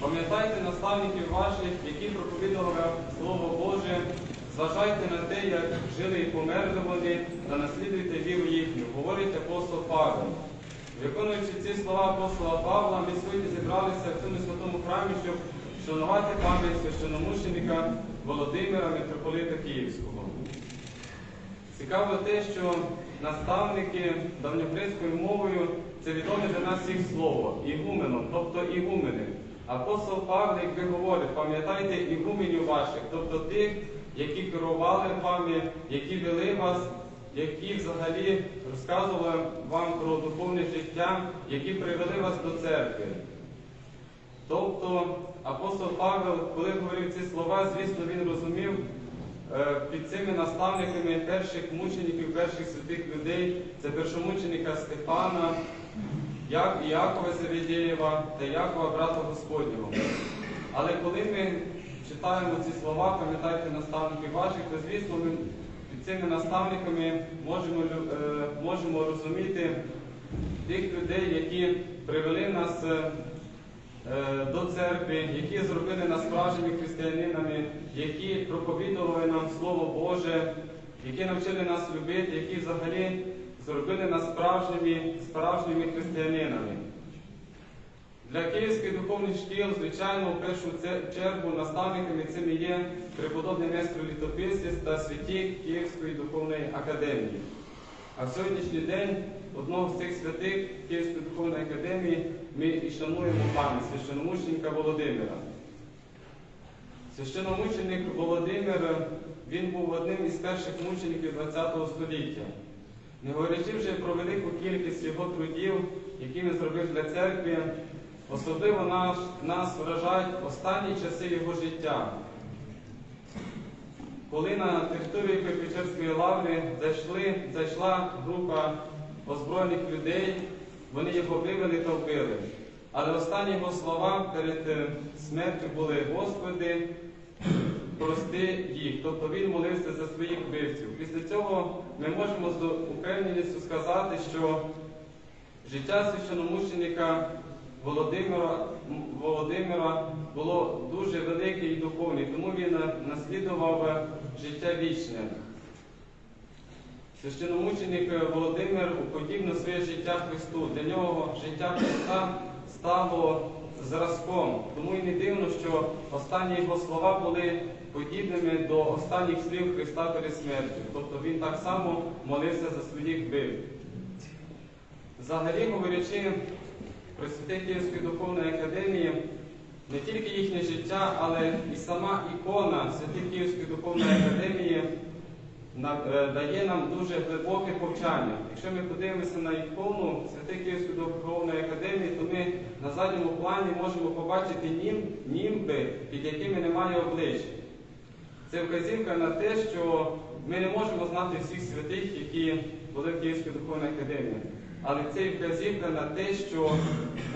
Пам'ятайте наставників ваших, які проповідували Слово Боже, зважайте на те, як жили і померли вони, та наслідуйте віру їхню, говорить апостол Павло. Виконуючи ці слова апостола Павла, ми сьогодні зібралися в цьому святому храмі, щоб вшанувати пам'ять священомученика Володимира митрополита Київського. Цікаво те, що наставники давньогрецькою мовою це відоме для нас всіх слово ігуменом, тобто ігумени. Апостол Павло, якби говорить, пам'ятайте ігуменів ваших, тобто тих, які керували вами, які вели вас, які взагалі розказували вам про духовне життя, які привели вас до церкви. Тобто апостол Павел, коли говорив ці слова, звісно, він розумів е, під цими наставниками перших мучеників, перших святих людей, це першомученика Стефана, Як- Якова Завідєєва та Якова, брата Господнього. Але коли ми читаємо ці слова, пам'ятайте наставників ваших, то звісно, ми під цими наставниками можемо, е, можемо розуміти тих людей, які привели нас. е, до церкви, які зробили нас справжніми християнинами, які проповідували нам Слово Боже, які навчили нас любити, які взагалі зробили нас справжніми, справжніми християнинами. Для київських духовних шкіл, звичайно, в першу чергу наставниками цими є преподобний Нестор Літописець та святі Київської духовної академії. А в сьогоднішній день одного з цих святих Київської духовної академії ми і шануємо пам'ять священомученика Володимира. Священомученик Володимир він був одним із перших мучеників ХХ століття. Не говорячи вже про велику кількість його трудів, які він зробив для церкви, особливо нас, нас вражають останні часи його життя. Коли на територію Кирпичерської лаври зайшли, зайшла група озброєних людей, вони його вивели та вбили. Але останні його слова перед е, смертю були Господи, прости їх. Тобто він молився за своїх вбивців. Після цього ми можемо з упевненістю сказати, що життя священомученика Володимира, Володимира було дуже велике і духовне, тому він наслідував життя вічне. Священомученик Володимир уподібнив своє життя Христу. Для нього життя Христа стало зразком. Тому і не дивно, що останні його слова були подібними до останніх слів Христа перед смертю. Тобто він так само молився за своїх вбив. Взагалі, говорячи про святе Київської духовної академії, не тільки їхнє життя, але і сама ікона Святої Київської духовної академії е, дає нам дуже глибоке повчання. Якщо ми подивимося на ікону Святої Київської духовної академії, то ми на задньому плані можемо побачити німби, під якими немає облич. Це вказівка на те, що ми не можемо знати всіх святих, які були в Київській духовній академії. Але це і вказівка на те, що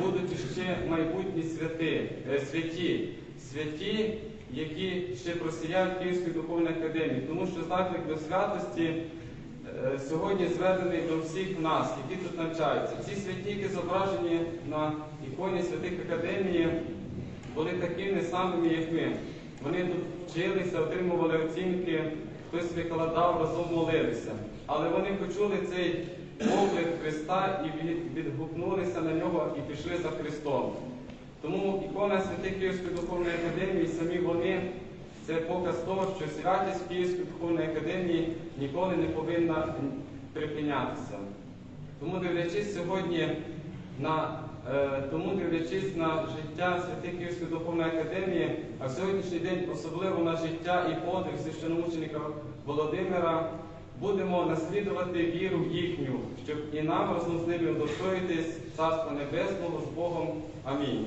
будуть ще майбутні святи, е, святі, святі, які ще просіяють Київської духовної академії. Тому що заклик до святості е, сьогодні зведений до всіх нас, які тут навчаються. Ці святі, які зображені на іконі святих академії, були такими самими, як ми. Вони вчилися, отримували оцінки, хтось викладав, разом молилися. Але вони почули цей поклик Христа і відгукнулися на нього і пішли за Христом. Тому ікона Святих Київської духовної академії, самі вони, це показ того, що святість Київської духовної академії ніколи не повинна припинятися. Тому дивлячись сьогодні на тому дивлячись на життя Святих Київської духовної академії, а в сьогоднішній день особливо на життя і подвиг священомученика Володимира, будемо наслідувати віру їхню, щоб і нам разом з ними удостоїтись Царства Небесного з Богом. Амінь.